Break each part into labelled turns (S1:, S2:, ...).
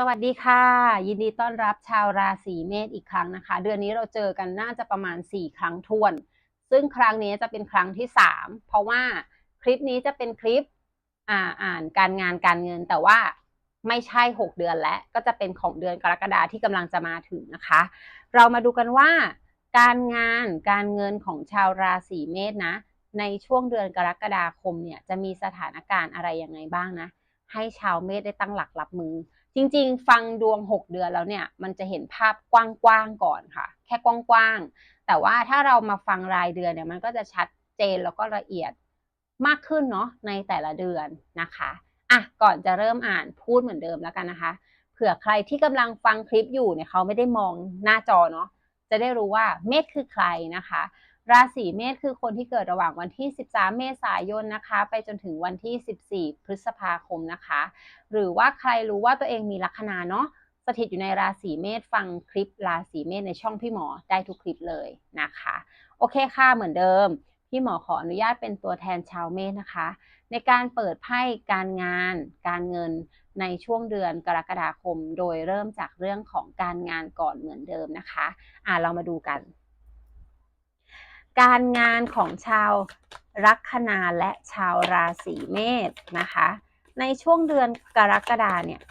S1: สวัสดีค่ะ ยินดีต้อนรับชาวราศีเมษอีกครั้งนะคะ เดือนนี้เราเจอกันน่าจะประมาณ 4 ครั้งทวน ซึ่งครั้งนี้จะเป็นครั้งที่ 3 เพราะว่าคลิปนี้จะเป็นคลิปอ่าอ่านการงานการเงิน แต่ว่าไม่ใช่ 6 เดือนและก็จะเป็นของเดือนกรกฎาที่กำลังจะมาถึงนะคะ เรามาดูกันว่า การงานการเงินของชาวราศีเมษนะ ในช่วงเดือนกรกฎาคมเนี่ยจะมีสถานการณ์อะไรยังไงบ้างนะ ให้ชาวเมษได้ตั้งหลักรับมือ จริงๆ ฟังดวง 6 เดือนแล้วเนี่ย มันจะเห็นภาพกว้างๆก่อนค่ะ แค่กว้างๆ แต่ว่าถ้าเรามาฟังรายเดือนเนี่ยมันก็จะชัดเจนแล้วก็ละเอียดมากขึ้นเนาะในแต่ละเดือนนะคะอะก่อนจะเริ่มอ่านพูดเหมือนเดิมแล้วกันนะคะ เผื่อใครที่กำลังฟังคลิปอยู่เนี่ยเขาไม่ได้มองหน้าจอเนาะจะได้รู้ว่าเมษคือใครนะคะ ราศีเมษคือคนที่เกิดระหว่างวันที่ 13 เมษายนนะคะ ไปจนถึงวันที่ 14 พฤษภาคมนะคะ หรือว่าใครรู้ว่าตัวเองมีลัคนาเนาะสถิตอยู่ในราศีเมษฟังคลิปราศีเมษในช่องพี่หมอได้ทุกคลิปเลยนะคะ โอเคค่ะเหมือนเดิม พี่หมอขออนุญาตเป็นตัวแทนชาวเมษนะคะ ในการเปิดไพ่การงาน การเงินในช่วงเดือนกรกฎาคม โดยเริ่มจากเรื่องของการงานก่อนเหมือนเดิมนะคะ อ่าเรามาดูกัน การงานของชาวลัคนาและชาวราศีเมษนะคะ ในช่วงเดือนกรกฎาเนี่ย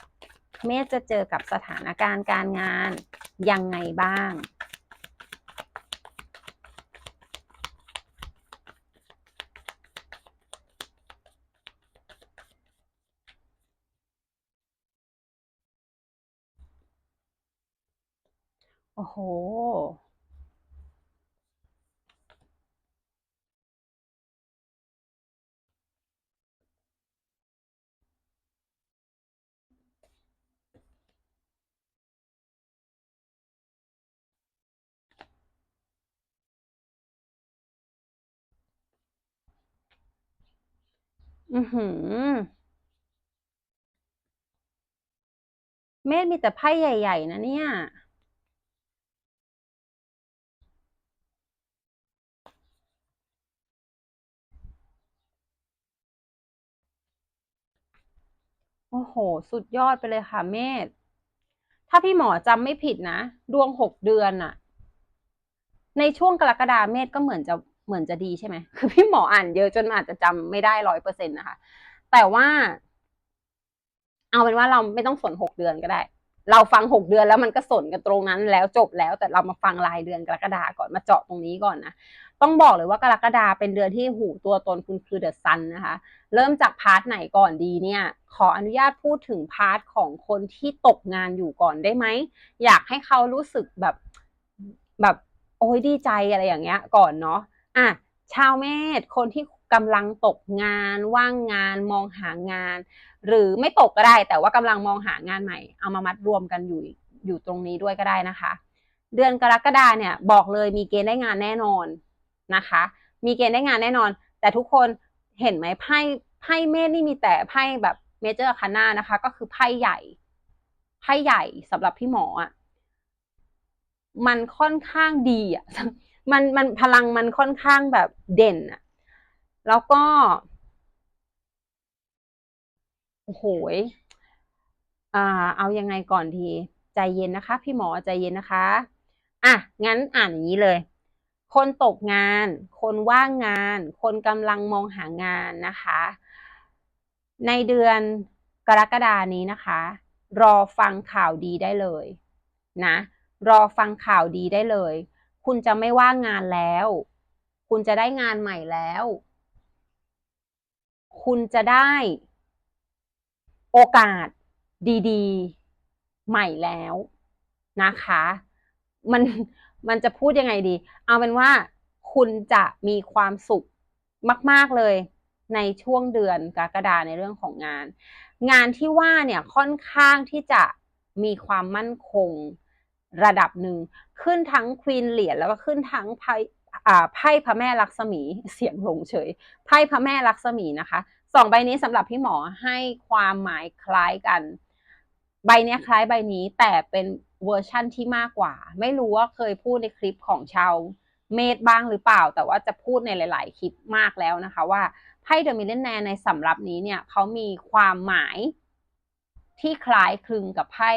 S1: เมษจะเจอกับสถานการณ์การงานยังไงบ้าง โอ้โห อือหือ เมษมีแต่ไพ่ใหญ่ ๆ นะเนี่ย โอ้โห สุดยอดไปเลยค่ะ เมษถ้าพี่หมอจำไม่ผิดนะ ดวงหกเดือนอะในช่วงกรกฎาเมษก็เหมือนจะ เหมือนจะดีใช่ไหมคือพี่หมออ่านเยอะจนอาจจะจำไม่ได้ร้อยเปอร์เซ็นต์นะคะ แต่ว่า เอาเป็นว่าเราไม่ต้องสนหกเดือนก็ได้ เราฟังหกเดือนแล้วมันก็สนกันตรงนั้น แล้วจบแล้วแต่เรามาฟังรายเดือนกรกฎาก่อนมาเจาะตรงนี้ก่อนนะต้องบอกเลยว่ากรกฎาเป็นเดือนที่หูตัวตนคุณคือเดอะซันนะคะ เริ่มจากพาร์ทไหนก่อนดีเนี่ย ขออนุญาตพูดถึงพาร์ทของคนที่ตกงานอยู่ก่อนได้ไหม อยากให้เขารู้สึกแบบแบบโอ้ยดีใจอะไรอย่างเงี้ย ก่อนเนาะ อะชาวเมษคนที่กำลังตกงานว่างงานมองหางาน หรือไม่ตกก็ได้ แต่ว่ากำลังมองหางานใหม่ เอามามัดรวมกันอยู่อยู่ตรงนี้ด้วยก็ได้นะคะ เดือนกรกฎาเนี่ยบอกเลยมีเกณฑ์ได้งานแน่นอนนะคะ มีเกณฑ์ได้งานแน่นอน แต่ทุกคนเห็นไหมไพ่ไพ่เมษนี่มีแต่ไพ่แบบเมเจอร์คาน่านะคะ ก็คือไพ่ใหญ่ไพ่ใหญ่สำหรับพี่หมออะมันค่อนข้างดีอะ มันมันพลังมันค่อนข้างแบบเด่นอะแล้วก็โอ้โหอ่า เอายังไงก่อนที ใจเย็นนะคะ พี่หมอใจเย็นนะคะ อะ งั้นอ่านอย่างนี้เลย คนตกงาน คนว่างงาน คนกำลังมองหางานนะคะ ในเดือนกรกฎานี้นะคะ รอฟังข่าวดีได้เลย นะ รอฟังข่าวดีได้เลย คุณจะไม่ว่างงานแล้ว คุณจะได้งานใหม่แล้ว คุณจะได้โอกาสดีๆ ใหม่แล้วนะคะ มันมันจะพูดยังไงดี เอาเป็นว่าคุณจะมีความสุขมาก ๆเลยในช่วงเดือนกรกฎาในเรื่องของงาน งานที่ว่าเนี่ยค่อนข้างที่จะมีความมั่นคง ระดับหนึ่ง ขึ้นทั้งควีนเหรียญแล้วก็ขึ้นทั้งไพ่ไพ่พระแม่ลักษมีเสียงลงเฉย ไพ่พระแม่ลักษมีนะคะสองใบนี้สำหรับพี่หมอให้ความหมายคล้ายกัน ใบนี้คล้ายใบนี้แต่เป็นเวอร์ชั่นที่มากกว่า ไม่รู้ว่าเคยพูดในคลิปของชาวเมดบ้างหรือเปล่า แต่ว่าจะพูดในหลาย ๆ คลิปมากแล้วนะคะ ว่าไพ่เดอะมิเลนแนในสำรับนี้เนี่ยเขามีความหมายที่คล้ายคลึงกับไพ่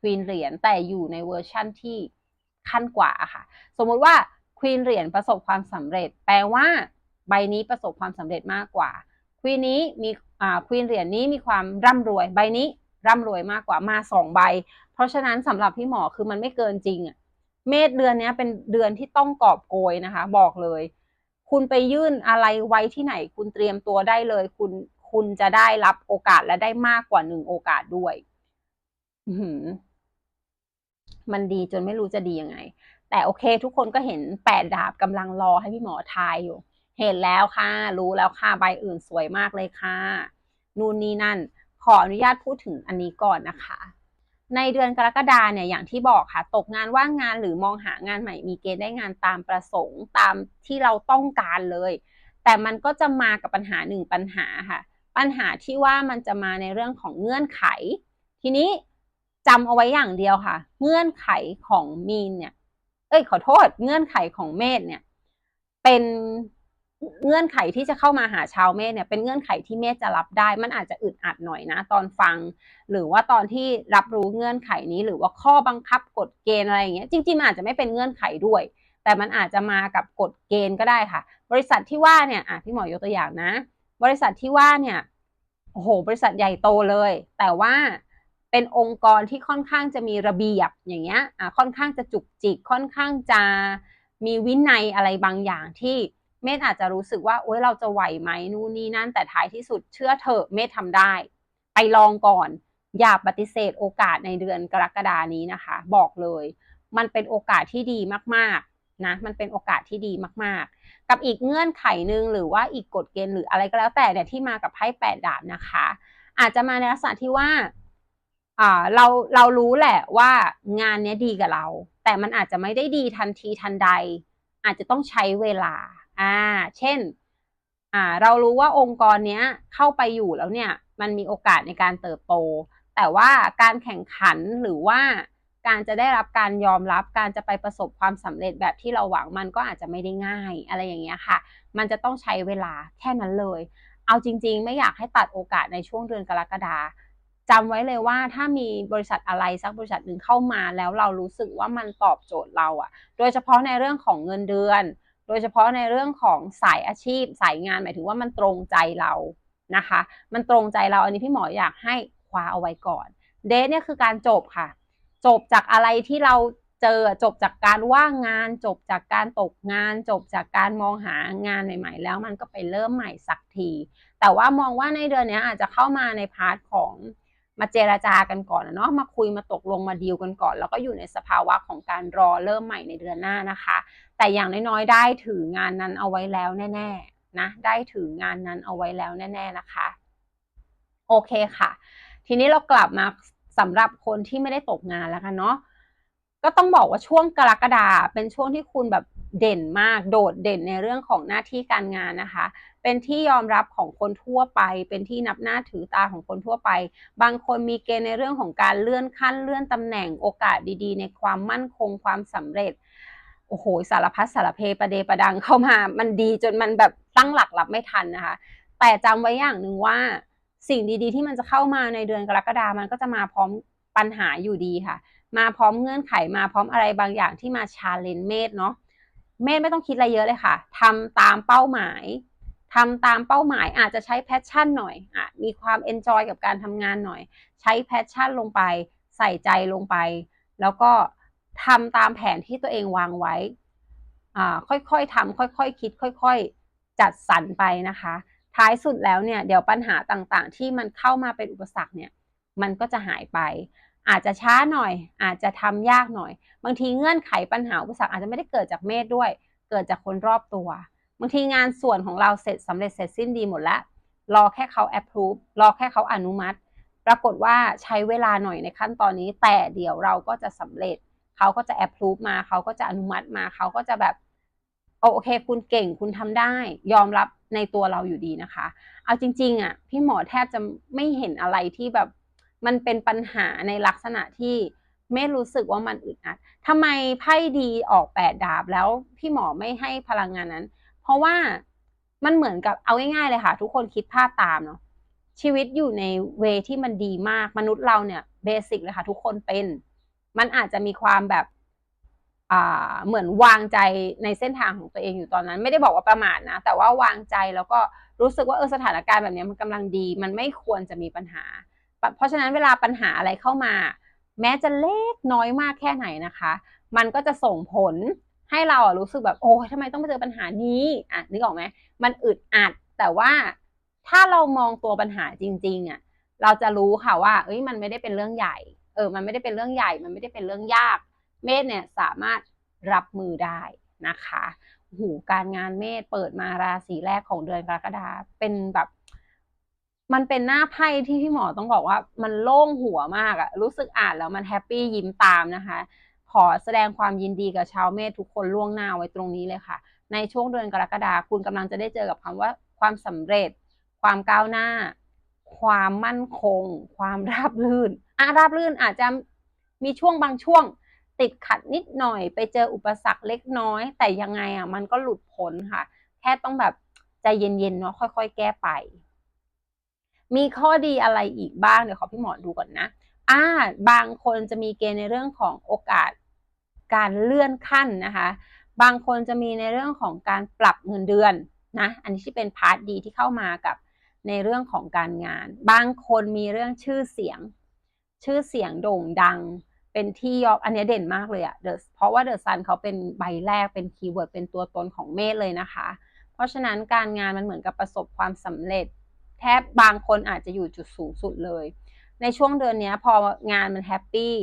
S1: ควีนเหรียญแต่อยู่ในเวอร์ชั่นที่ขั้นกว่าค่ะ สมมุติว่าควีนเหรียญประสบความสำเร็จ แปลว่าใบนี้ประสบความสำเร็จมากกว่าควีนนี้มีอ่าควีนเหรียญนี้มีความร่ำรวย ใบนี้ร่ำรวยมากกว่ามาสองใบ เพราะฉะนั้นสำหรับพี่หมอคือมันไม่เกินจริงอะเมษเดือนนี้เป็นเดือนที่ต้องกอบโกยนะคะ บอกเลย คุณไปยื่นอะไรไว้ที่ไหน คุณเตรียมตัวได้เลย คุณคุณจะได้รับโอกาสและได้มากกว่าหนึ่งโอกาสด้วย มันดีจนไม่รู้จะดียังไง แต่โอเค ทุกคนก็เห็นแปดดาบกำลังรอให้พี่หมอทายอยู่ เห็นแล้วค่ะ รู้แล้วค่ะใบอื่นสวยมากเลยค่ะ นู่นนี่นั่น ขออนุญาตพูดถึงอันนี้ก่อนนะคะ ในเดือนกรกฎาเนี่ยอย่างที่บอกค่ะ ตกงานว่างงานหรือมองหางานใหม่มีเกณฑ์ได้งานตามประสงค์ตามที่เราต้องการเลย แต่มันก็จะมากับปัญหาหนึ่งปัญหาค่ะ ปัญหาที่ว่ามันจะมาในเรื่องของเงื่อนไข ทีนี้ จำเอาไว้อย่างเดียวค่ะ เงื่อนไขของมีนเนี่ย เอ้ยขอโทษ เงื่อนไขของเมษเนี่ย เป็นเงื่อนไขที่จะเข้ามาหาชาวเมษเนี่ยเป็นเงื่อนไขที่เมษจะรับได้ มันอาจจะอึดอัดหน่อยนะ ตอนฟัง หรือว่าตอนที่รับรู้เงื่อนไขนี้ หรือว่าข้อบังคับกฎเกณฑ์อะไรอย่างเงี้ยจริงๆมันอาจจะไม่เป็นเงื่อนไขด้วย แต่มันอาจจะมากับกฎเกณฑ์ก็ได้ค่ะ บริษัทที่ว่าเนี่ยอะพี่หมอยกตัวอย่างนะ บริษัทที่ว่าเนี่ยโอ้โหบริษัทใหญ่โตเลย แต่ว่า เป็นองค์กรที่ค่อนข้างจะมีระเบียบอย่างเงี้ยค่อนข้างจะจุกจิกค่อนข้างจะมีวินัยอะไรบางอย่างที่เมธอาจจะรู้สึกว่าโอ๊ยเราจะไหวไหมนู่นนี่นั่น แต่ท้ายที่สุดเชื่อเถอะเมธทำได้ ไปลองก่อน อย่าปฏิเสธโอกาสในเดือนกรกฎานี้นะคะ บอกเลย มันเป็นโอกาสที่ดีมากๆนะมันเป็นโอกาสที่ดีมากๆ กับอีกเงื่อนไขหนึ่งหรือว่าอีกกฎเกณฑ์หรืออะไรก็แล้วแต่เนี่ยที่มากับไพ่แปดดาบนะคะ อาจจะมาในลักษณะที่ว่า อ่าเราเรารู้แหละว่างานเนี้ยดีกับเรา แต่มันอาจจะไม่ได้ดีทันทีทันใด อาจจะต้องใช้เวลาอ่าเช่นอ่าเรารู้ว่าองค์กรเนี้ยเข้าไปอยู่แล้วเนี่ย มันมีโอกาสในการเติบโต แต่ว่าการแข่งขันหรือว่าการจะได้รับการยอมรับการจะไปประสบความสำเร็จแบบที่เราหวังมันก็อาจจะไม่ได้ง่าย อะไรอย่างเงี้ยค่ะ มันจะต้องใช้เวลาแค่นั้นเลย เอาจริง ๆ ไม่อยากให้ตัดโอกาสในช่วงเดือนกรกฎาคม จำไว้เลยว่าถ้ามีบริษัทอะไรสักบริษัทหนึ่งเข้ามาแล้วเรารู้สึกว่ามันตอบโจทย์เราอะโดยเฉพาะในเรื่องของเงินเดือน โดยเฉพาะในเรื่องของสายอาชีพ สายงานหมายถึงว่ามันตรงใจเรานะคะ มันตรงใจเราอันนี้พี่หมออยากให้คว้าเอาไว้ก่อนเดทเนี่ยคือการจบค่ะ จบจากอะไรที่เราเจอจบจากการว่างงาน จบจากการตกงาน จบจากการมองหางานใหม่ ๆ แล้วมันก็ไปเริ่มใหม่สักที แต่ว่ามองว่าในเดือนนี้อาจจะเข้ามาในพาร์ทของ มาเจราจากันก่อนเนาะมาคุยมาตกลงมาดีลกันก่อน แล้วก็อยู่ในสภาวะของการรอเริ่มใหม่ในเดือนหน้านะคะ แต่อย่างน้อยๆได้ถืองานนั้นเอาไว้แล้วแน่ๆนะได้ถืองานนั้นเอาไว้แล้วแน่ ๆนะคะ โอเคค่ะ ทีนี้เรากลับมาสำหรับคนที่ไม่ได้ตกงานแล้วกันเนาะก็ต้องบอกว่าช่วงกรกฎาเป็นช่วงที่คุณแบบเด่นมากโดดเด่นในเรื่องของหน้าที่การงานนะคะ เป็นที่ยอมรับของคนทั่วไป เป็นที่นับหน้าถือตาของคนทั่วไป บางคนมีเกณฑ์ในเรื่องของการเลื่อนขั้นเลื่อนตำแหน่งโอกาสดีๆ ในความมั่นคงความสำเร็จโอ้โหสารพัดสารเพประเดประดังเข้ามา มันดีจนมันแบบตั้งหลักรับไม่ทันนะคะ แต่จำไว้อย่างหนึ่งว่าสิ่งดีๆ ที่มันจะเข้ามาในเดือนกรกฎามันก็จะมาพร้อมปัญหาอยู่ดีค่ะ มาพร้อมเงื่อนไขมาพร้อมอะไรบางอย่างที่มาชาเลนเมธเนาะเมธไม่ต้องคิดอะไรเยอะเลยค่ะทำตามเป้าหมาย ทำตามเป้าหมายอาจจะใช้แพชชั่นหน่อยอะมีความเอนจอยกับการทำงานหน่อย ใช้แพชชั่นลงไป ใส่ใจลงไป แล้วก็ทำตามแผนที่ตัวเองวางไว้ค่อยๆทำค่อยๆคิด ค่อย ๆ จัดสรรไปนะคะ ท้ายสุดแล้วเนี่ยเดี๋ยวปัญหาต่างๆ ที่มันเข้ามาเป็นอุปสรรคเนี่ยมันก็จะหายไป อาจจะช้าหน่อย อาจจะทำยากหน่อย บางทีเงื่อนไขปัญหาอุปสรรคอาจจะไม่ได้เกิดจากเมธด้วย เกิดจากคนรอบตัว บางทีงานส่วนของเราเสร็จสำเร็จเสร็จสิ้นดีหมดแล้ว รอแค่เขา approve รอแค่เขาอนุมัติ ปรากฏว่าใช้เวลาหน่อยในขั้นตอนนี้ แต่เดี๋ยวเราก็จะสำเร็จ เขาก็จะ approve มา เขาก็จะอนุมัติมา เขาก็จะแบบโอเค คุณเก่งคุณทำได้ ยอมรับในตัวเราอยู่ดีนะคะ เอาจริงๆอะพี่หมอแทบจะไม่เห็นอะไรที่แบบมันเป็นปัญหาในลักษณะที่ไม่รู้สึกว่ามันอึดอัดทำไมไพ่ดีออกแปดดาบแล้วพี่หมอไม่ให้พลังงานนั้น เพราะว่ามันเหมือนกับเอาง่ายๆเลยค่ะ ทุกคนคิดภาพตามเนาะชีวิตอยู่ในเวที่มันดีมากมนุษย์เราเนี่ยเบสิกเลยค่ะ ทุกคนเป็น มันอาจจะมีความแบบอ่าเหมือนวางใจในเส้นทางของตัวเองอยู่ตอนนั้น ไม่ได้บอกว่าประมาทนะ แต่ว่าวางใจแล้วก็รู้สึกว่าเออสถานการณ์แบบนี้มันกำลังดี มันไม่ควรจะมีปัญหา เพราะฉะนั้นเวลาปัญหาอะไรเข้ามา แม้จะเล็กน้อยมากแค่ไหนนะคะ มันก็จะส่งผล ให้เราอะรู้สึกแบบโอ้ยทำไมต้องมาเจอปัญหานี้อะนึกออกไหมมันอึดอัด แต่ว่าถ้าเรามองตัวปัญหาจริง ๆอะเราจะรู้ค่ะว่า เอ้ยมันไม่ได้เป็นเรื่องใหญ่ เออ มันไม่ได้เป็นเรื่องใหญ่ มันไม่ได้เป็นเรื่องยาก เมษเนี่ยสามารถรับมือได้นะคะหูการงานเมษเปิดมาราศีแรกของเดือนกรกฎาเป็นแบบ มันเป็นหน้าไพ่ที่พี่หมอต้องบอกว่า มันโล่งหัวมากอะรู้สึกอ่านแล้วมันแฮปปี้ยิ้มตามนะคะ ขอแสดงความยินดีกับชาวเมษทุกคนล่วงหน้าไว้ตรงนี้เลยค่ะ ในช่วงเดือนกรกฎาคุณกำลังจะได้เจอกับคำว่าความสำเร็จ ความก้าวหน้า ความมั่นคง ความราบรื่นอะราบรื่นอาจจะมีช่วงบางช่วงติดขัดนิดหน่อย ไปเจออุปสรรคเล็กน้อย แต่ยังไงอะมันก็หลุดพ้นค่ะ แค่ต้องแบบใจเย็นๆเนาะค่อย ๆ แก้ไป มีข้อดีอะไรอีกบ้างเดี๋ยวขอพี่หมอดูก่อนนะ อ่าบางคนจะมีเกณฑ์ในเรื่องของโอกาสการเลื่อนขั้นนะคะ บางคนจะมีในเรื่องของการปรับเงินเดือนนะ อันนี้ที่เป็นพาร์ทดีที่เข้ามากับในเรื่องของการงาน บางคนมีเรื่องชื่อเสียง ชื่อเสียงโด่งดัง เป็นที่ยอมอันนี้เด่นมากเลยอะเดอะเพราะว่าเดอะซันเขาเป็นใบแรกเป็นคีย์เวิร์ดเป็นตัวตนของเมษเลยนะคะ เพราะฉะนั้นการงานมันเหมือนกับประสบความสำเร็จ แทบบางคนอาจจะอยู่จุดสูงสุดเลย ในช่วงเดือนนี้พองานมันแฮปปี้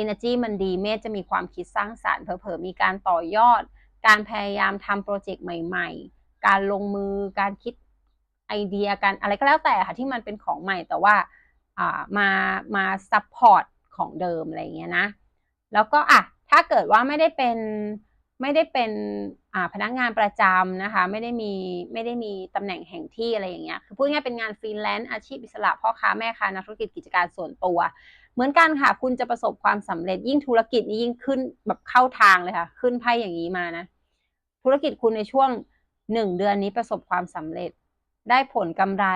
S1: Energy มันดีเมษจะมีความคิดสร้างสารรค์เผลอๆมีการต่อยอด การพยายามทำโปรเจกต์ใหม่ ๆ การลงมือการคิดไอเดียการอะไรก็แล้วแต่ค่ะที่มันเป็นของใหม่แต่ว่าอ่ามามาซัพพอร์ตของเดิมอะไรเงี้ยนะ แล้วก็อะถ้าเกิดว่าไม่ได้เป็นไม่ได้เป็น พนักงานประจำนะคะไม่ได้มีไม่ได้มีตำแหน่งแห่งที่อะไรอย่างเงี้ยคือพูดง่ายเป็นงานฟรีแลนซ์อาชีพอิสระพ่อค้าแม่ค้านักธุรกิจกิจการส่วนตัว เหมือนกันค่ะ คุณจะประสบความสำเร็จยิ่งธุรกิจนี้ยิ่งขึ้นแบบเข้าทางเลยค่ะ ขึ้นไพ่อย่างนี้มานะ ธุรกิจคุณในช่วงหนึ่งเดือนนี้ประสบความสำเร็จ ได้ผลกำไร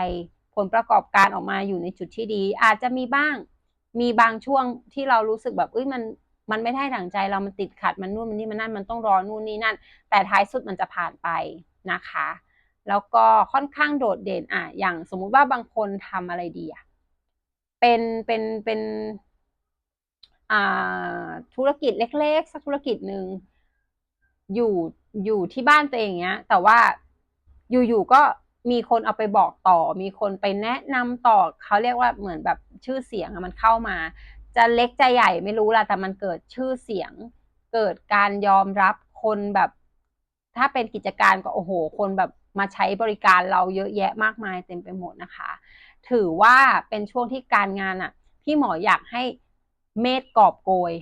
S1: ผลประกอบการออกมาอยู่ในจุดที่ดี อาจจะมีบ้างมีบางช่วงที่เรารู้สึกแบบเอ้ยมัน มันไม่ได้ดั่งใจเรามันติดขัดมันนู่นมันนี่มันนั่นมันต้องรอนู่นนี่นั่น แต่ท้ายสุดมันจะผ่านไปนะคะ แล้วก็ค่อนข้างโดดเด่นอะอย่างสมมุติว่าบางคนทำอะไรดีอะเป็นเป็นเป็นอ่าธุรกิจเล็ก ๆ สักธุรกิจหนึ่งอยู่อยู่ที่บ้านตัวเองเนี้ย แต่ว่าอยู่ๆก็มีคนเอาไปบอกต่อ มีคนไปแนะนำต่อเขาเรียกว่าเหมือนแบบชื่อเสียงมันเข้ามา จะเล็กจะใหญ่ไม่รู้ละแต่มันเกิดชื่อเสียง เกิดการยอมรับคนแบบ ถ้าเป็นกิจการก็โอ้โห คนแบบมาใช้บริการเราเยอะแยะมากมายเต็มไปหมดนะคะ ถือว่าเป็นช่วงที่การงานอะ่ะ พี่หมออยากให้เมธกอบโกย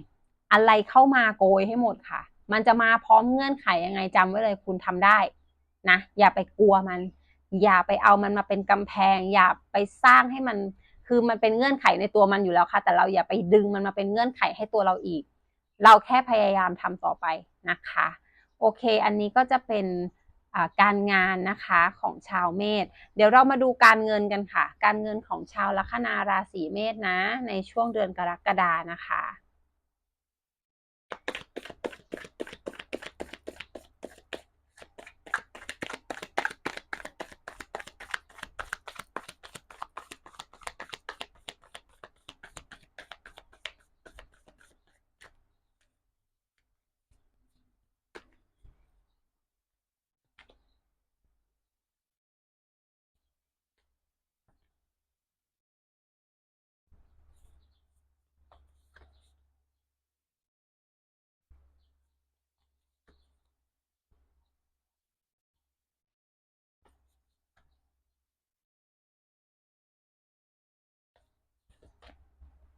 S1: อะไรเข้ามาโกยให้หมดค่ะ มันจะมาพร้อมเงื่อนไขยังไงจำไว้เลยคุณทำได้นะอย่าไปกลัวมัน อย่าไปเอามันมาเป็นกำแพง อย่าไปสร้างให้มัน คือมันเป็นเงื่อนไขในตัวมันอยู่แล้วค่ะ แต่เราอย่าไปดึงมันมาเป็นเงื่อนไขให้ตัวเราอีก เราแค่พยายามทำต่อไปนะคะ โอเค อันนี้ก็จะเป็นการงานนะคะของชาวเมษ เดี๋ยวเรามาดูการเงินกันค่ะ การเงินของชาวลัคนาราศีเมษนะ ในช่วงเดือนกรกฎานะคะ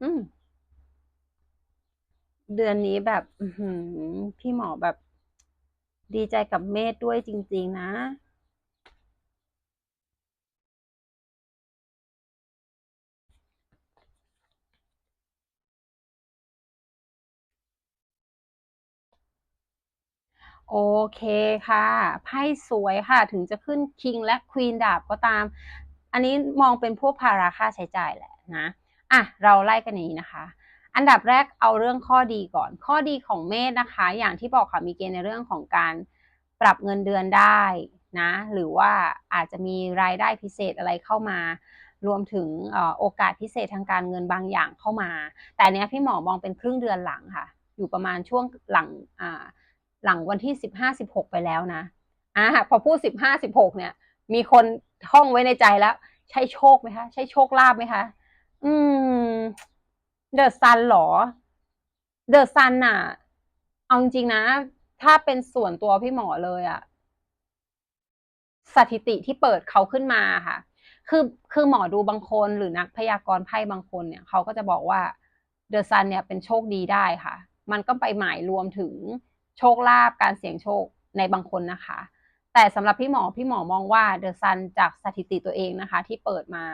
S1: อืม เดือนนี้แบบพี่หมอแบบ ดีใจกับเมธด้วยจริง ๆ นะ โอเคค่ะ ไพ่สวยค่ะ ถึงจะขึ้นคิงและควีนดาบก็ตาม อันนี้มองเป็นพวกภาระค่าใช้จ่ายแหละนะ อะเราไล่กันนี้นะคะ อันดับแรกเอาเรื่องข้อดีก่อน ข้อดีของเมษนะคะ อย่างที่บอกค่ะมีเกณฑ์ในเรื่องของการปรับเงินเดือนได้นะหรือว่าอาจจะมีรายได้พิเศษอะไรเข้ามารวมถึงโอกาสพิเศษทางการเงินบางอย่างเข้ามา แต่เนี้ยพี่หมอมองเป็นครึ่งเดือนหลังค่ะ อยู่ประมาณช่วงหลังหลังวันที่สิบห้าสิบหกไปแล้วนะอ่าพอพูดสิบห้าสิบหกเนี่ย มีคนท่องไว้ในใจแล้ว ใช่โชคไหมคะ ใช่โชคลาภไหมคะ อืม เดอะซันหรอ เดอะซันน่ะเอาจริงนะ ถ้าเป็นส่วนตัวพี่หมอเลยอะสถิติที่เปิดเขาขึ้นมาค่ะ คือคือหมอดูบางคนหรือนักพยากรณ์ไพ่บางคนเนี่ยเขาก็จะบอกว่าเดอะซันเนี่ยเป็นโชคดีได้ค่ะ มันก็ไปหมายรวมถึงโชคลาภการเสี่ยงโชคในบางคนนะคะ แต่สำหรับพี่หมอพี่หมอมองว่าเดอะซันจากสถิติตัวเองนะคะ ที่เปิดมา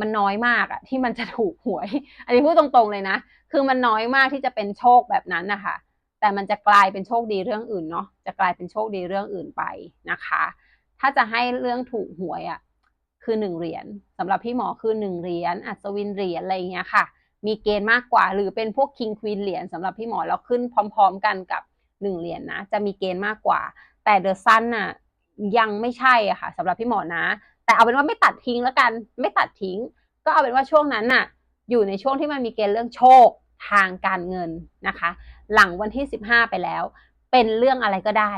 S1: มันน้อยมากอะที่มันจะถูกหวย อันนี้พูดตรงๆเลยนะ คือมันน้อยมากที่จะเป็นโชคแบบนั้นนะคะแต่มันจะกลายเป็นโชคดีเรื่องอื่นเนาะจะกลายเป็นโชคดีเรื่องอื่นไปนะคะ ถ้าจะให้เรื่องถูกหวยอะคือหนึ่งเหรียญสำหรับพี่หมอคือหนึ่งเหรียญอัศวินเหรียญอะไรเงี้ยค่ะ มีเกณฑ์มากกว่า หรือเป็นพวกคิงควีนเหรียญสำหรับพี่หมอแล้วขึ้นพร้อม ๆ กันกับหนึ่งเหรียญนะจะมีเกณฑ์มากกว่า แต่เดอะซันน่ะยังไม่ใช่อะค่ะสำหรับพี่หมอนะ แต่เอาเป็นว่าไม่ตัดทิ้งแล้วกัน ไม่ตัดทิ้ง ก็เอาเป็นว่าช่วงนั้นน่ะ อยู่ในช่วงที่มันมีเกณฑ์เรื่องโชคทางการเงินนะคะ หลังวันที่สิบห้าไปแล้ว เป็นเรื่องอะไรก็ได้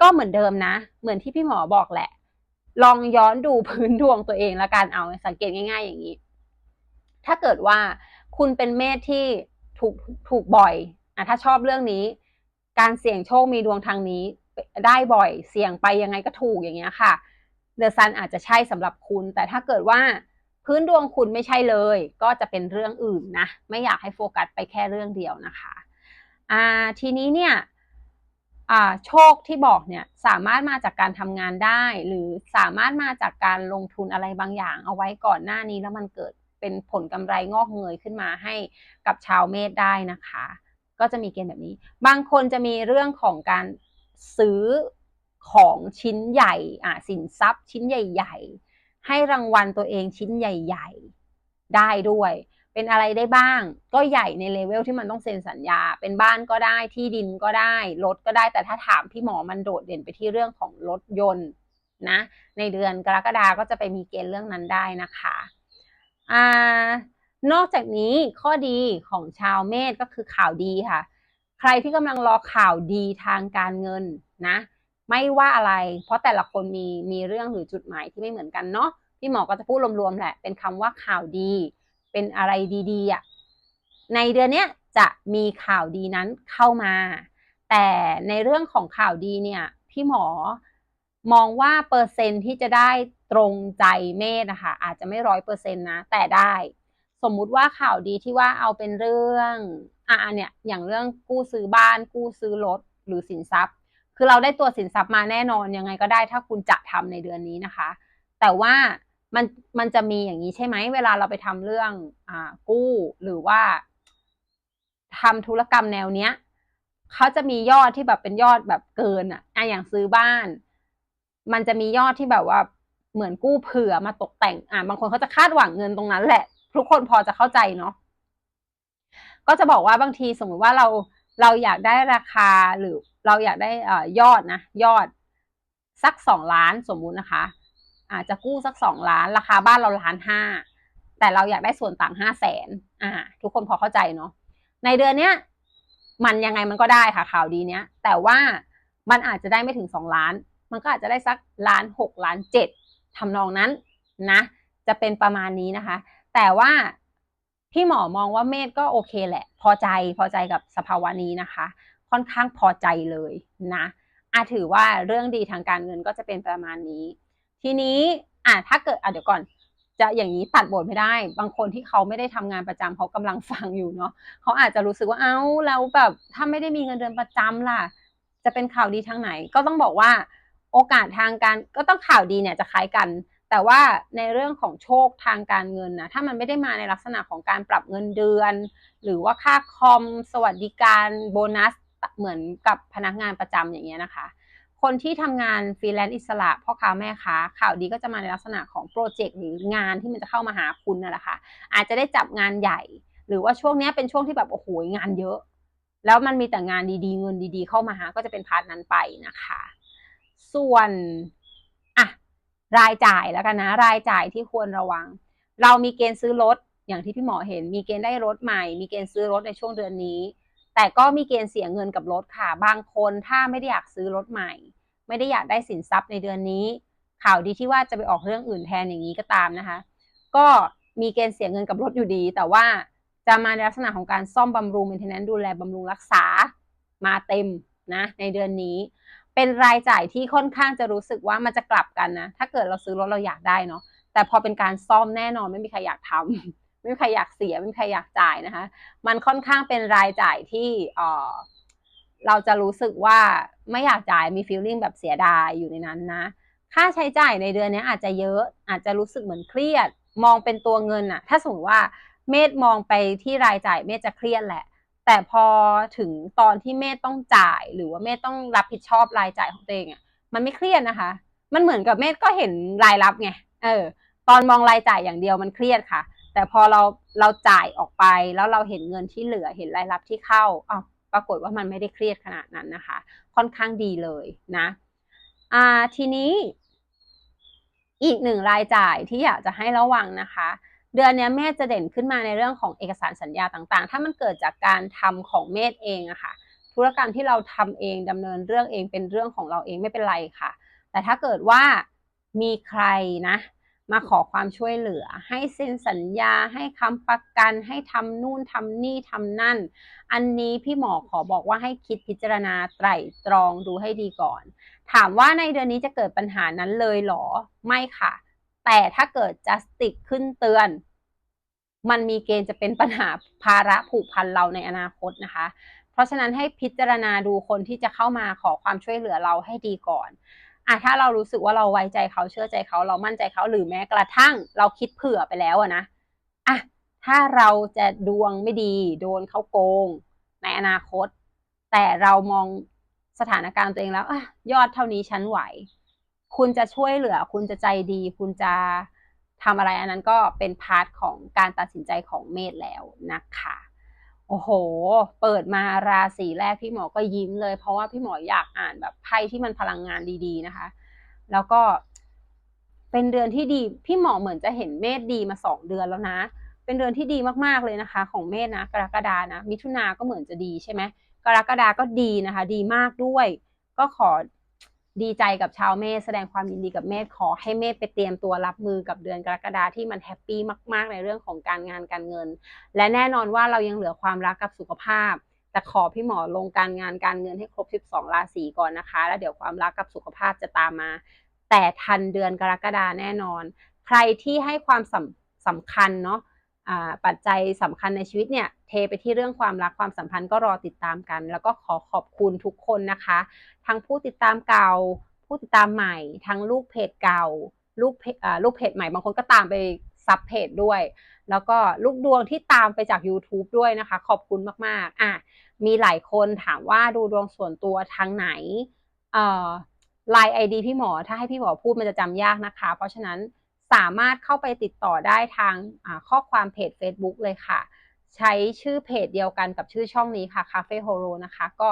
S1: ก็เหมือนเดิมนะ เหมือนที่พี่หมอบอกแหละ ลองย้อนดูพื้นดวงตัวเองแล้วกันเอาสังเกตง่าย ๆ อย่างนี้ ถ้าเกิดว่าคุณเป็นเมษที่ถูกถูกบ่อยอะถ้าชอบเรื่องนี้ การเสี่ยงโชคมีดวงทางนี้ได้บ่อย เสี่ยงไปยังไงก็ถูกอย่างเงี้ยค่ะ เดอะซันอาจจะใช่สำหรับคุณ แต่ถ้าเกิดว่าพื้นดวงคุณไม่ใช่เลย ก็จะเป็นเรื่องอื่นนะ ไม่อยากให้โฟกัสไปแค่เรื่องเดียวนะคะอ่าทีนี้เนี่ยโชคที่บอกเนี่ยสามารถมาจากการทำงานได้ หรือสามารถมาจากการลงทุนอะไรบางอย่าง เอาไว้ก่อนหน้านี้แล้วมันเกิดเป็นผลกำไรงอกเงยขึ้นมาให้กับชาวเมษได้นะคะ ก็จะมีเกณฑ์แบบนี้ บางคนจะมีเรื่องของการซื้อ ของชิ้นใหญ่อ่าสินทรัพย์ชิ้นใหญ่ ๆ ให้รางวัลตัวเองชิ้นใหญ่ ๆ ได้ด้วย เป็นอะไรได้บ้าง ก็ใหญ่ในเลเวลที่มันต้องเซ็นสัญญา เป็นบ้านก็ได้ที่ดินก็ได้รถก็ได้แต่ถ้าถามพี่หมอมันโดดเด่นไปที่เรื่องของรถยนต์นะ ในเดือนกรกฎาก็จะไปมีเกณฑ์เรื่องนั้นได้นะคะอ่านอกจากนี้ข้อดีของชาวเมษก็คือข่าวดีค่ะ ใครที่กำลังรอข่าวดีทางการเงินนะ ไม่ว่าอะไร เพราะแต่ละคนมีมีเรื่องหรือจุดหมายที่ไม่เหมือนกันเนาะพี่หมอก็จะพูดรวมๆแหละเป็นคำว่าข่าวดี เป็นอะไรดีๆอะในเดือนเนี้ยจะมีข่าวดีนั้นเข้ามา แต่ในเรื่องของข่าวดีเนี่ยพี่หมอมองว่าเปอร์เซ็นที่จะได้ตรงใจเมธนะคะอาจจะไม่ร้อยเปอร์เซ็นต์นะ แต่ได้ สมมุติว่าข่าวดีที่ว่าเอาเป็นเรื่องอะเนี่ยอย่างเรื่องกู้ซื้อบ้านกู้ซื้อรถหรือสินทรัพย์ คือเราได้ตัวสินทรัพย์มาแน่นอนยังไงก็ได้ถ้าคุณจะทำในเดือนนี้นะคะ แต่ว่ามันมันจะมีอย่างนี้ใช่ไหมเวลาเราไปทำเรื่องอ่ากู้หรือว่าทำธุรกรรมแนวเนี้ยเขาจะมียอดที่แบบเป็นยอดแบบเกินอะอะอย่างซื้อบ้าน มันจะมียอดที่แบบว่าเหมือนกู้เผื่อมาตกแต่ง อ่าบางคนเขาจะคาดหวังเงินตรงนั้นแหละ ทุกคนพอจะเข้าใจเนาะก็จะบอกว่าบางทีสมมติว่าเราเราอยากได้ราคาหรือ เราอยากได้อยอดนะยอดสักสองล้านสมมุตินะคะ อาจจะกู้สักสองล้าน ราคาบ้านเราล้านห้าแต่เราอยากได้ส่วนต่างห้าแสนอ่า ทุกคนพอเข้าใจเนาะในเดือนเนี้ยมันยังไงมันก็ได้ค่ะข่าวดีเนี้ย แต่ว่ามันอาจจะได้ไม่ถึงสองล้าน มันก็อาจจะได้สักล้านหกล้านเจ็ดทำนองนั้นนะ จะเป็นประมาณนี้นะคะ แต่ว่าพี่หมอมองว่าเมธก็โอเคแหละ พอใจพอใจกับสภาวะนี้นะคะ ค่อนข้างพอใจเลยนะอาถือว่าเรื่องดีทางการเงินก็จะเป็นประมาณนี้ ทีนี้อะถ้าเกิดอะเดี๋ยวก่อน จะอย่างนี้ตัดบทไม่ได้ บางคนที่เขาไม่ได้ทำงานประจำเขากำลังฟังอยู่เนาะเขาอาจจะรู้สึกว่าเอ้าแล้วแบบถ้าไม่ได้มีเงินเดือนประจำล่ะ จะเป็นข่าวดีทางไหน ก็ต้องบอกว่าโอกาสทางการก็ต้องข่าวดีเนี่ยจะคล้ายกัน แต่ว่าในเรื่องของโชคทางการเงินนะถ้ามันไม่ได้มาในลักษณะของการปรับเงินเดือน หรือว่าค่าคอมสวัสดิการโบนัส เหมือนกับพนักงานประจำอย่างเงี้ยนะคะ คนที่ทำงานฟรีแลนซ์อิสระพ่อค้าแม่ค้าข่าวดีก็จะมาในลักษณะของโปรเจกต์หรืองานที่มันจะเข้ามาหาคุณนั่นแหละค่ะ อาจจะได้จับงานใหญ่ หรือว่าช่วงนี้เป็นช่วงที่แบบโอ้โหงานเยอะ แล้วมันมีแต่งานดีๆ เงินดีๆ เข้ามาหาก็จะเป็นพาร์ทนั้นไปนะคะ ส่วนอะรายจ่ายแล้วกันนะ รายจ่ายที่ควรระวัง เรามีเกณฑ์ซื้อรถอย่างที่พี่หมอเห็น มีเกณฑ์ได้รถใหม่ มีเกณฑ์ซื้อรถในช่วงเดือนนี้ แต่ก็มีเกณฑ์เสียเงินกับรถค่ะ บางคนถ้าไม่ได้อยากซื้อรถใหม่ ไม่ได้อยากได้สินทรัพย์ในเดือนนี้ ข่าวดีที่ว่าจะไปออกเรื่องอื่นแทนอย่างนี้ก็ตามนะคะ ก็มีเกณฑ์เสียเงินกับรถอยู่ดี แต่ว่าจะมาในลักษณะของการซ่อมบำรุง maintenance ดูแลบำรุงรักษามาเต็มนะในเดือนนี้ เป็นรายจ่ายที่ค่อนข้างจะรู้สึกว่ามันจะกลับกันนะ ถ้าเกิดเราซื้อรถเราอยากได้เนาะแต่พอเป็นการซ่อมแน่นอนไม่มีใครอยากทำ ไม่มีใครอยากเสียไม่มีใครอยากจ่ายนะคะ มันค่อนข้างเป็นรายจ่ายที่เราจะรู้สึกว่าไม่อยากจ่ายมีฟีลลิ่งแบบเสียดายอยู่ในนั้นนะ ค่าใช้จ่ายในเดือนนี้อาจจะเยอะอาจจะรู้สึกเหมือนเครียด มองเป็นตัวเงินอะถ้าสมมติว่าเมธมองไปที่รายจ่ายเมธจะเครียดแหละ แต่พอถึงตอนที่เมธต้องจ่าย หรือว่าเมธต้องรับผิดชอบรายจ่ายของตัวเองอะมันไม่เครียดนะคะ มันเหมือนกับเมธก็เห็นรายรับไงเออตอนมองรายจ่ายอย่างเดียวมันเครียดค่ะ แต่พอเราเราจ่ายออกไปแล้วเราเห็นเงินที่เหลือเห็นรายรับที่เข้าอ้าวปรากฏว่ามันไม่ได้เครียดขนาดนั้นนะคะ ค่อนข้างดีเลยนะอ่าทีนี้อีกหนึ่งรายจ่ายที่อยากจะให้ระวังนะคะ เดือนนี้เมธจะเด่นขึ้นมาในเรื่องของเอกสารสัญญาต่างๆ ถ้ามันเกิดจากการทำของเมธเองอะคะ่ะ ธุรกรรมที่เราทำเองดำเนินเรื่องเองเป็นเรื่องของเราเองไม่เป็นไรค่ะ แต่ถ้าเกิดว่ามีใครนะ มาขอความช่วยเหลือ ให้เซ็นสัญญา ให้คำประกัน ให้ทำนู่นทำนี่ทำนั่น อันนี้พี่หมอขอบอกว่าให้คิดพิจารณาไตร่ตรองดูให้ดีก่อน ถามว่าในเดือนนี้จะเกิดปัญหานั้นเลยหรอ ไม่ค่ะ แต่ถ้าเกิด justice ขึ้นเตือน มันมีเกณฑ์จะเป็นปัญหาภาระผูกพันเราในอนาคตนะคะ เพราะฉะนั้นให้พิจารณาดูคนที่จะเข้ามาขอความช่วยเหลือเราให้ดีก่อน อะถ้าเรารู้สึกว่าเราไว้ใจเขาเชื่อใจเขาเรามั่นใจเขาหรือแม้กระทั่งเราคิดเผื่อไปแล้วอะนะอะถ้าเราจะดวงไม่ดีโดนเขาโกง ในอนาคต แต่เรามองสถานการณ์ตัวเองแล้วอยอดเท่านี้ฉันไหว คุณจะช่วยเหลือ คุณจะใจดี คุณจะทำอะไรอันนั้นก็เป็นพาร์ทของการตัดสินใจของเมธแล้วนะคะ โอ้โห เปิดมาราศีแรกพี่หมอก็ยิ้มเลย เพราะว่าพี่หมออยากอ่านแบบไพ่ที่มันพลังงานดีๆนะคะ แล้วก็ เป็นเดือนที่ดี พี่หมอเหมือนจะเห็นเมษดีมาสองเดือนแล้วนะ เป็นเดือนที่ดีมากๆเลยนะคะ ของเมษนะ กรกฎานะ มิถุนาก็เหมือนจะดีใช่ไหมกรกฎาก็ดีนะคะ ดีมากด้วย ก็ขอ ดีใจกับชาวเมษแสดงความยินดีกับเมษขอให้เมษไปเตรียมตัวรับมือกับเดือนกรกฎาที่มันแฮปปี้มาก ๆ ในเรื่องของการงานการเงิน และแน่นอนว่าเรายังเหลือความรักกับสุขภาพ แต่ขอพี่หมอลงการงานการเงินให้ครบ 12 ราศีก่อนนะคะ แล้วเดี๋ยวความรักกับสุขภาพจะตามมา แต่ทันเดือนกรกฎาแน่นอน ใครที่ให้ความสำสำคัญเนาะ ปัจจัยสำคัญในชีวิตเนี่ยเทไปที่เรื่องความรักความสัมพันธ์ก็รอติดตามกัน แล้วก็ขอขอบคุณทุกคนนะคะ ทั้งผู้ติดตามเก่า ผู้ติดตามใหม่ ทั้งลูกเพจเก่า ลูกเพจลูกเพจใหม่บางคนก็ตามไปซับเพจด้วย แล้วก็ลูกดวงที่ตามไปจาก YouTube ด้วยนะคะ ขอบคุณมากๆอะมีหลายคนถามว่าดูดวงส่วนตัวทางไหนเอ่อไลน์ไอดีพี่หมอถ้าให้พี่หมอพูดมันจะจำยากนะคะ เพราะฉะนั้น สามารถเข้าไปติดต่อได้ทางข้อความเพจ Facebook เลยค่ะ ใช้ชื่อเพจเดียวกันกับชื่อช่องนี้ค่ะ Cafe Horo นะคะ ก็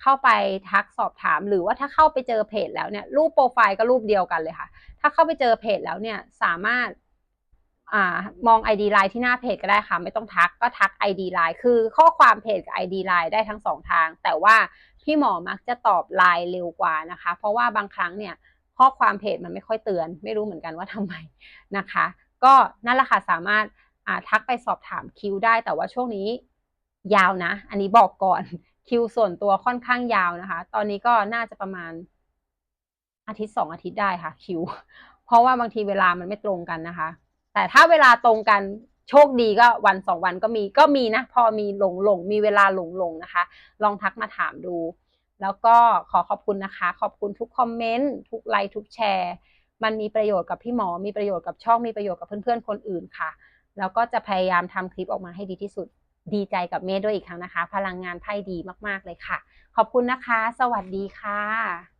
S1: เข้าไปทักสอบถาม หรือว่าถ้าเข้าไปเจอเพจแล้วเนี่ยรูปโปรไฟล์ก็รูปเดียวกันเลยค่ะ ถ้าเข้าไปเจอเพจแล้วเนี่ยสามารถอมอง ID Line ที่หน้าเพจก็ได้ค่ะ ไม่ต้องทักก็ทัก ID Line คือข้อความเพจกับ ID Line ได้ทั้งสองทาง แต่ว่าพี่หมอมักจะตอบไลน์เร็วกว่านะคะ เพราะว่าบางครั้งเนี่ย ข้อความเพจมันไม่ค่อยเตือน ไม่รู้เหมือนกันว่าทำไมนะคะ ก็นั่นแหละค่ะสามารถทักไปสอบถามคิวได้ แต่ว่าช่วงนี้ยาวนะ อันนี้บอกก่อนคิวส่วนตัวค่อนข้างยาวนะคะ ตอนนี้ก็น่าจะประมาณอาทิตย์สองอาทิตย์ได้ค่ะคิว เพราะว่าบางทีเวลามันไม่ตรงกันนะคะ แต่ถ้าเวลาตรงกันโชคดีก็วันสองวันก็มีก็มีนะ พอมีหลงหลงมีเวลาหลงหลงนะคะ ลองทักมาถามดู แล้วก็ขอขอบคุณนะคะ ขอบคุณทุกคอมเมนต์ทุกไลค์ทุกแชร์ มันมีประโยชน์กับพี่หมอ มีประโยชน์กับช่อง มีประโยชน์กับเพื่อนๆคนอื่นค่ะ แล้วก็จะพยายามทำคลิปออกมาให้ดีที่สุด ดีใจกับเมย์ด้วยอีกครั้งนะคะ พลังงานไพ่ดีมากๆเลยค่ะ ขอบคุณนะคะ สวัสดีค่ะ